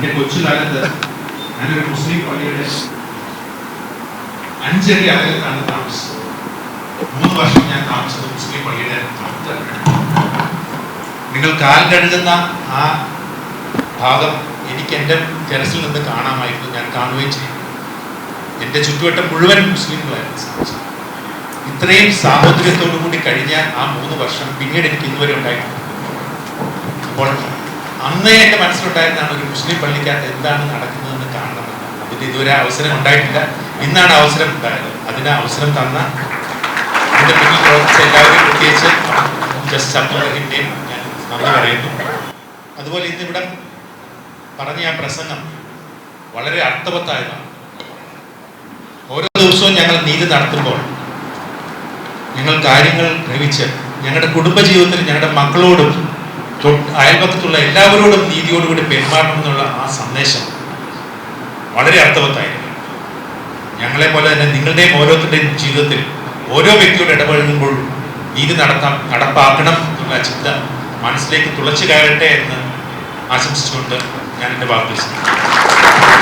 എന്റെ കൊച്ചുകാലത്ത് ഞാനൊരു മുസ്ലിം പള്ളിയുടെ അഞ്ചടി അകലത്താണ് താമസിച്ചത്. മൂന്ന് വർഷം ഞാൻ താമസിച്ചത് മുസ്ലിം പള്ളിയുടെ. നിങ്ങൾ കാൽ കഴുകുന്ന ആ ഭാഗം എനിക്ക് എന്റെ ടെറസിൽ നിന്ന് കാണാമായിരുന്നു. ഞാൻ കാണുകയും ചെയ്തു. എന്റെ ചുറ്റുവട്ടം മുഴുവൻ മുസ്ലിങ്ങളായിരുന്നു സാധിച്ചത് ഇത്രയും സാഹോദര്യത്തോടു കൂടി കഴിഞ്ഞ ആ മൂന്ന് വർഷം പിന്നീട് എനിക്ക് ഇന്നുവരെ ഉണ്ടായിട്ടുണ്ട് അപ്പോൾ അന്നേ എന്റെ മനസ്സിലുണ്ടായിരുന്നാണ് ഒരു മുസ്ലിം പള്ളിക്കകത്ത് എന്താണ് നടക്കുന്നതെന്ന് കാണണമെന്ന് അതിന് ഇതുവരെ അവസരം ഉണ്ടായിട്ടില്ല. ഇന്നാണ് അവസരം ഉണ്ടായത്. അതിന് അവസരം തന്ന എന്റെ പിന്നിൽ പ്രവർത്തിച്ച എല്ലാവരും പ്രത്യേകിച്ച് ജസ്റ്റ് അബ്ദുറഹിന്റെയും ഞാൻ നന്ദി പറയുന്നു. അതുപോലെ ഇന്നിവിടെ പറഞ്ഞ ആ പ്രസംഗം വളരെ അർത്ഥവത്തായതാണ്. ഓരോ ദിവസവും ഞങ്ങൾ നീതി നടത്തുമ്പോൾ ഞങ്ങൾ കാര്യങ്ങൾ ഗ്രഹിച്ച് ഞങ്ങളുടെ കുടുംബജീവിതത്തിൽ ഞങ്ങളുടെ മക്കളോടും അയൽപക്കത്തുള്ള എല്ലാവരോടും നീതിയോടുകൂടി പെരുമാറണം എന്നുള്ള ആ സന്ദേശം വളരെ അർത്ഥവത്തായിരുന്നു. ഞങ്ങളെ പോലെ തന്നെ നിങ്ങളുടെയും ഓരോരുത്തരുടെയും ജീവിതത്തിൽ ഓരോ വ്യക്തിയോട് ഇടപഴകുമ്പോൾ നീതി നടത്താം നടപ്പാക്കണം എന്നുള്ള ചിന്ത മനസ്സിലേക്ക് തുളച്ചു കയറട്ടെ എന്ന് ആശംസിച്ചുകൊണ്ട് ഞാൻ എന്റെ വാക്കുകൾ